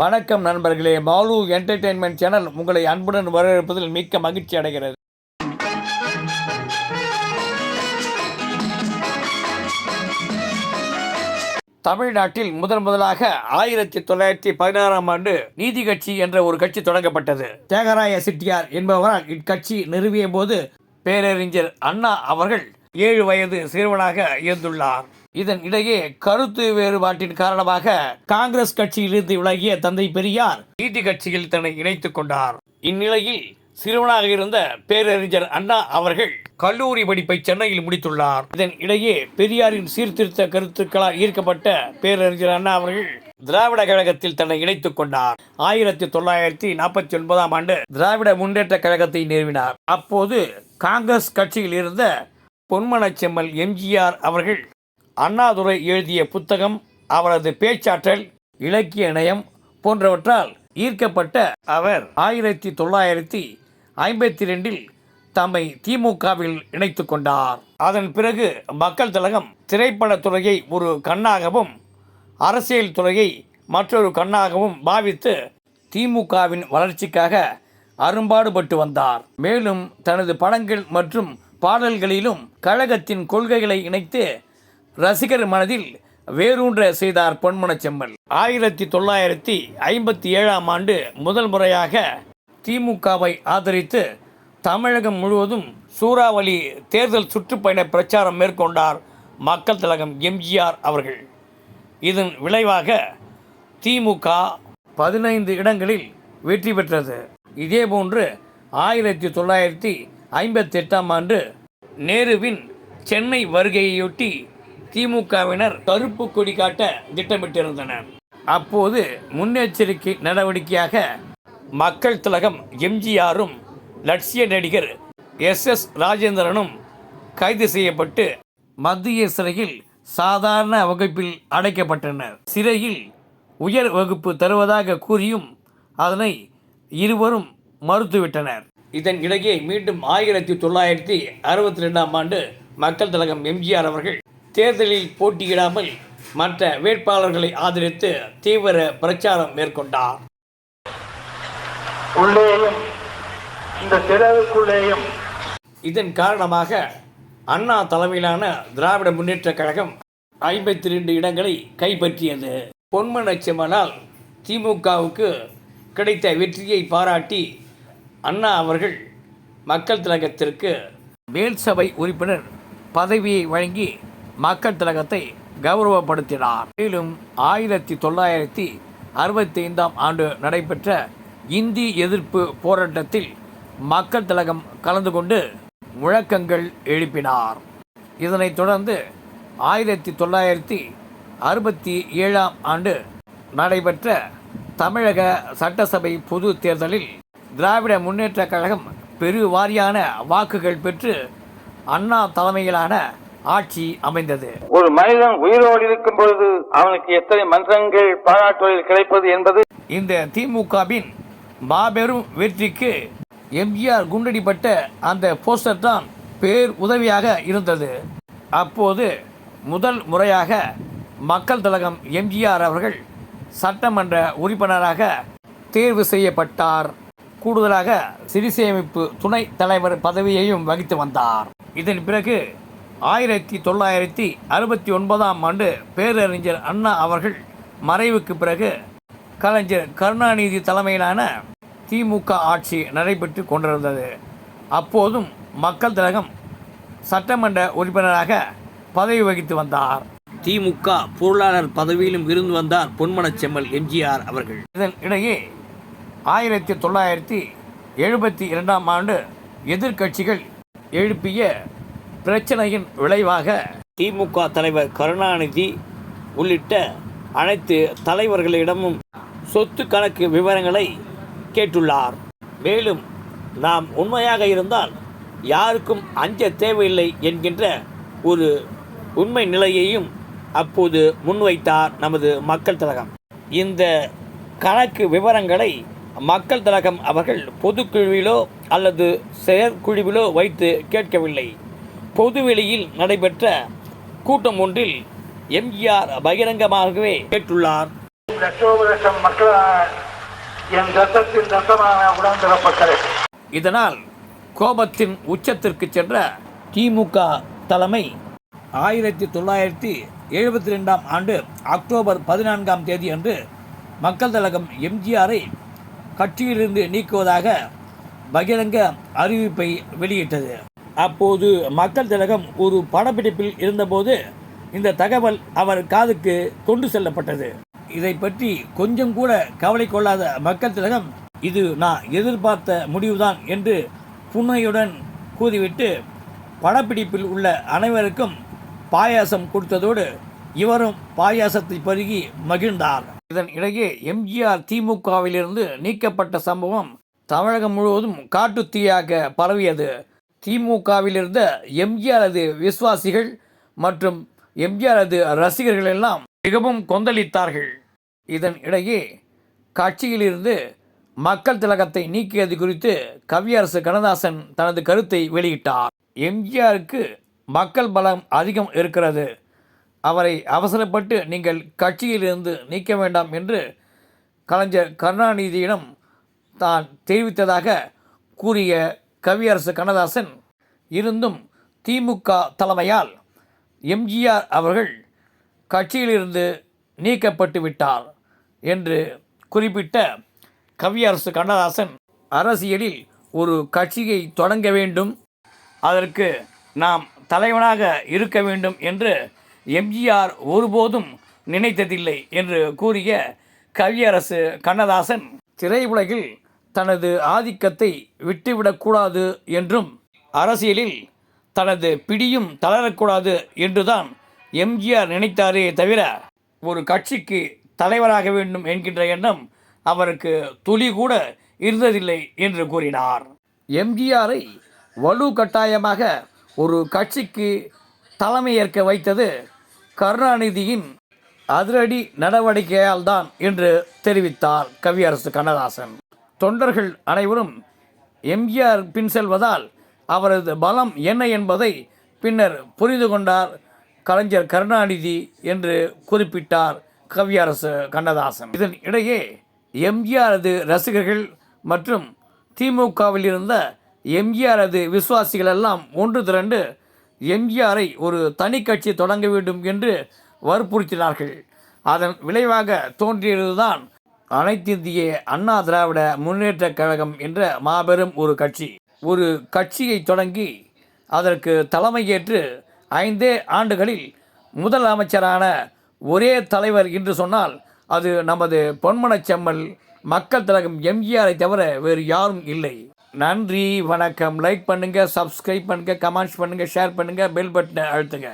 வணக்கம் நண்பர்களே. Mall entertainment channel உங்களை அன்புடன் வரவேற்பதில் மிக்க மகிழ்ச்சி அடைகிறது. தமிழ்நாட்டில் முதன் முதலாக ஆயிரத்தி தொள்ளாயிரத்தி பதினாறாம் ஆண்டு நீதி கட்சி என்ற ஒரு கட்சி தொடங்கப்பட்டது. தியாகராய செட்டியார் என்பவரால் இக்கட்சி நிறுவிய போது பேரறிஞர் அண்ணா அவர்கள் ஏழு வயது சிறுவனாக இருந்துள்ளார் இதன் இடையே கருத்து வேறுபாட்டின் காரணமாக காங்கிரஸ் கட்சியிலிருந்து விலகிய தந்தை பெரியார் நீதி கட்சியில் தன்னை இணைத்துக் கொண்டார். இந்நிலையில் சிறுவனாக இருந்த பேரறிஞர் அண்ணா அவர்கள் கல்லூரி படிப்பை சென்னையில் முடித்துள்ளார். இதன் இடையே பெரியாரின் சீர்திருத்த கருத்துக்களால் ஈர்க்கப்பட்ட பேரறிஞர் அண்ணா அவர்கள் திராவிட கழகத்தில் தன்னை இணைத்துக் கொண்டார். ஆயிரத்தி தொள்ளாயிரத்தி நாற்பத்தி ஒன்பதாம் ஆண்டு திராவிட முன்னேற்ற கழகத்தை நிறுவினார். அப்போது காங்கிரஸ் கட்சியில் இருந்த பொன்மனச்செம்மல் எம்ஜிஆர் அவர்கள் அண்ணாதுரை எழுதிய புத்தகம் அவரது பேச்சாற்றல் இலக்கிய நயம் போன்றவற்றால் ஈர்க்கப்பட்ட அவர் ஆயிரத்தி தொள்ளாயிரத்தி ஐம்பத்தி ரெண்டில் தம்மை திமுகவில் இணைத்து கொண்டார். அதன் பிறகு மக்கள் திலகம் திரைப்பட துறையை ஒரு கண்ணாகவும் அரசியல் துறையை மற்றொரு கண்ணாகவும் பாவித்து திமுகவின் வளர்ச்சிக்காக அரும்பாடுபட்டு வந்தார். மேலும் தனது படங்கள் மற்றும் பாடல்களிலும் கழகத்தின் கொள்கைகளை இணைத்து ரசிகர் மனதில் வேரூன்ற செய்தார் பொன்மன செம்மல். ஆயிரத்தி தொள்ளாயிரத்தி ஐம்பத்தி ஏழாம் ஆண்டு முதல் முறையாக திமுகவை ஆதரித்து தமிழகம் முழுவதும் சூறாவளி தேர்தல் சுற்றுப்பயண பிரச்சாரம் மேற்கொண்டார் மக்கள் திலகம் எம்ஜிஆர் அவர்கள். இதன் விளைவாக திமுக பதினைந்து இடங்களில் வெற்றி பெற்றது. இதேபோன்று ஆயிரத்தி தொள்ளாயிரத்தி ஐம்பத்தி எட்டாம் ஆண்டு நேருவின் சென்னை வருகையொட்டி திமுகவினர் கருப்பு கொடி காட்ட திட்டமிட்டிருந்தனர். அப்போது முன்னெச்சரிக்கை நடவடிக்கையாக மக்கள் திலகம் எம்ஜிஆரும் லட்சிய நடிகர் எஸ் எஸ் ராஜேந்திரனும் கைது செய்யப்பட்டு மத்திய சிறையில் சாதாரண வகுப்பில் அடைக்கப்பட்டனர். சிறையில் உயர் வகுப்பு தருவதாக கூறியும் அதனை இருவரும் மறுத்துவிட்டனர். இதன் இடையே மீண்டும் ஆயிரத்தி தொள்ளாயிரத்தி அறுபத்தி ரெண்டாம் ஆண்டு மக்கள் திலகம் எம்ஜிஆர் அவர்கள் தேர்தலில் போட்டியிடாமல் மற்ற வேட்பாளர்களை ஆதரித்து தீவிர பிரச்சாரம் மேற்கொண்டார். உள்ளேயும் இந்த திடலுக்குள்ளேயும் இதன் காரணமாக அண்ணா தலைமையிலான திராவிட முன்னேற்றக் கழகம் ஐம்பத்தி ரெண்டு இடங்களை கைப்பற்றியது. பொன்மனச்செம்மனால் திமுகவுக்கு கிடைத்த வெற்றியை பாராட்டி அண்ணா அவர்கள் மக்கள் திலகத்திற்கு மேல் சபை உறுப்பினர் பதவியை வழங்கி மக்கள் திலகத்தை கௌரவப்படுத்தினார். மேலும் ஆயிரத்தி தொள்ளாயிரத்தி அறுபத்தி ஐந்தாம் ஆண்டு நடைபெற்ற இந்தி எதிர்ப்பு போராட்டத்தில் மக்கள் திலகம் கலந்து கொண்டு முழக்கங்கள் எழுப்பினார். இதனைத் தொடர்ந்து ஆயிரத்தி தொள்ளாயிரத்தி அறுபத்தி ஏழாம் ஆண்டு நடைபெற்ற தமிழக சட்டசபை பொது தேர்தலில் திராவிட முன்னேற்றக் கழகம் பெருவாரியான வாக்குகள் பெற்று அண்ணா தலைமையிலான ஆட்சி அமைந்தது. ஒரு மனிதன் உயிரோடு இருக்கும் பொழுது அவனுக்கு எத்தனை மன்றங்கள் பாராட்டுகளில் கிடைப்பது என்பது இந்த திமுகவின் மாபெரும் வெற்றிக்கு எம்ஜிஆர் குண்டடிப்பட்ட அந்த போஸ்டர் தான் பேர் உதவியாக இருந்தது. அப்போது முதல் முறையாக மக்கள் திலகம் எம்ஜிஆர் அவர்கள் சட்டமன்ற உறுப்பினராக தேர்வு செய்யப்பட்டார். கூடுதலாக சிறிசேமிப்பு துணை தலைவர் பதவியையும் வகித்து வந்தார். இதன் பிறகு ஆயிரத்தி தொள்ளாயிரத்தி அறுபத்தி ஒன்பதாம் ஆண்டு பேரறிஞர் அண்ணா அவர்கள் மறைவுக்கு பிறகு கலைஞர் கருணாநிதி தலைமையிலான திமுக ஆட்சி நடைபெற்று கொண்டிருந்தது. அப்போதும் மக்கள் திலகம் சட்டமன்ற உறுப்பினராக பதவி வகித்து வந்தார். திமுக பொருளாளர் பதவியிலும் இருந்து வந்தார் பொன்மனச் செம்மல் எம்ஜிஆர் அவர்கள். இதன் இடையே ஆயிரத்தி தொள்ளாயிரத்தி எழுபத்தி இரண்டாம் ஆண்டு எதிர்க்கட்சிகள் எழுப்பிய பிரச்சனையின் விளைவாக திமுக தலைவர் கருணாநிதி உள்ளிட்ட அனைத்து தலைவர்களிடமும் சொத்து கணக்கு விவரங்களை கேட்டுள்ளார். மேலும் நாம் உண்மையாக இருந்தால் யாருக்கும் அஞ்ச தேவையில்லை என்கின்ற ஒரு உண்மை நிலையையும் அப்போது முன்வைத்தார் நமது மக்கள் திலகம். இந்த கணக்கு விவரங்களை மக்கள் திலகம் அவர்கள் பொதுக்குழுவிலோ அல்லது செயற்குழுவிலோ வைத்து கேட்கவில்லை. பொதுவெளியில் நடைபெற்ற கூட்டம் ஒன்றில் எம்ஜிஆர் பகிரங்கமாகவே கேட்டுள்ளார். என் ரத்தத்தின் ரத்தமான உடன்பிறப்பக்களே இதனால் கோபத்தின் உச்சத்திற்கு சென்ற திமுக தலைமை ஆயிரத்தி தொள்ளாயிரத்தி எழுபத்தி ரெண்டாம் ஆண்டு அக்டோபர் பதினான்காம் தேதி அன்று மக்கள் தலகம் எம்ஜிஆரை கட்சியிலிருந்து நீக்குவதாக பகிரங்க அறிவிப்பை வெளியிட்டது. அப்போது மக்கள் திலகம் ஒரு படப்பிடிப்பில் இருந்தபோது இந்த தகவல் அவர் காதுக்கு கொண்டு செல்லப்பட்டது. இதை பற்றி கொஞ்சம் கூட கவலை கொள்ளாத மக்கள் திலகம் இது நான் எதிர்பார்த்த முடிவுதான் என்று புன்னையுடன் கூறிவிட்டு படப்பிடிப்பில் உள்ள அனைவருக்கும் பாயாசம் கொடுத்ததோடு இவரும் பாயாசத்தை பருகி மகிழ்ந்தார். இதன் இடையே எம்ஜிஆர் திமுகவிலிருந்து நீக்கப்பட்ட சம்பவம் தமிழகம் முழுவதும் காட்டுத்தீயாக பரவியது. திமுகவிலிருந்த எம்ஜிஆரது விசுவாசிகள் மற்றும் எம்ஜிஆரது ரசிகர்கள் எல்லாம் மிகவும் கொந்தளித்தார்கள். இதன் இடையே கட்சியிலிருந்து மக்கள் திலகத்தை நீக்கியது குறித்து கவியரசு கண்ணதாசன் தனது கருத்தை வெளியிட்டார். எம்ஜிஆருக்கு மக்கள் பலம் அதிகம் இருக்கிறது. அவரை அவசரப்பட்டு நீங்கள் கட்சியிலிருந்து நீக்க வேண்டாம் என்று கலைஞர் கருணாநிதியிடம் தான் தெரிவித்ததாக கூறிய கவியரசு கண்ணதாசன் இருந்தும் திமுக தலைமையால் எம்ஜிஆர் அவர்கள் கட்சியிலிருந்து நீக்கப்பட்டு விட்டார் என்று குறிப்பிட்ட கவியரசு கண்ணதாசன் அரசியலில் ஒரு கட்சியை தொடங்க வேண்டும் அதற்கு நாம் தலைவனாக இருக்க வேண்டும் என்று எம்ஜிஆர் ஒருபோதும் நினைத்ததில்லை என்று கூறிய கவியரசு கண்ணதாசன் திரையுலகில் தனது ஆதிக்கத்தை விட்டுவிடக்கூடாது என்றும் அரசியலில் தனது பிடியும் தளரக்கூடாது என்றுதான் எம்ஜிஆர் நினைத்தாரே தவிர ஒரு கட்சிக்கு தலைவராக வேண்டும் என்கின்ற எண்ணம் அவருக்கு துளி கூட இருந்ததில்லை என்று கூறினார். எம்ஜிஆரை வலு கட்டாயமாக ஒரு கட்சிக்கு தலைமையேற்க வைத்தது கருணாநிதியின் அதிரடி நடவடிக்கையால் தான் என்று தெரிவித்தார் கவியரசு கண்ணதாசன். தொண்டர்கள் அனைவரும் எம்ஜிஆர் பின் செல்வதால் அவரது பலம் என்ன என்பதை பின்னர் புரிந்து கொண்டார். கலைஞர் கருணாநிதி என்று குறிப்பிட்டார் கவியரசு கண்ணதாசன். இதன் இடையே எம்ஜிஆரது ரசிகர்கள் மற்றும் திமுகவில் இருந்த எம்ஜிஆரது விசுவாசிகள் எல்லாம் ஒன்று திரண்டு எம்ஜிஆரை ஒரு தனி கட்சி தொடங்க வேண்டும் என்று வற்புறுத்தினார்கள். அதன் விளைவாக தோன்றியதுதான் அனைத்திந்திய அண்ணா திராவிட முன்னேற்றக் கழகம் என்ற மாபெரும் ஒரு கட்சி. ஒரு கட்சியை தொடங்கி அதற்கு தலைமையேற்று ஐந்தே ஆண்டுகளில் முதல் அமைச்சரான ஒரே தலைவர் என்று சொன்னால் அது நமது பொன்மனச் செம்மல் மக்கள் திலகம் எம்ஜிஆரை தவிர வேறு யாரும் இல்லை. நன்றி வணக்கம். லைக் பண்ணுங்கள் சப்ஸ்கிரைப் பண்ணுங்கள் கமெண்ட்ஸ் பண்ணுங்கள் ஷேர் பண்ணுங்கள் பெல் பட்டனை அழுத்துங்க.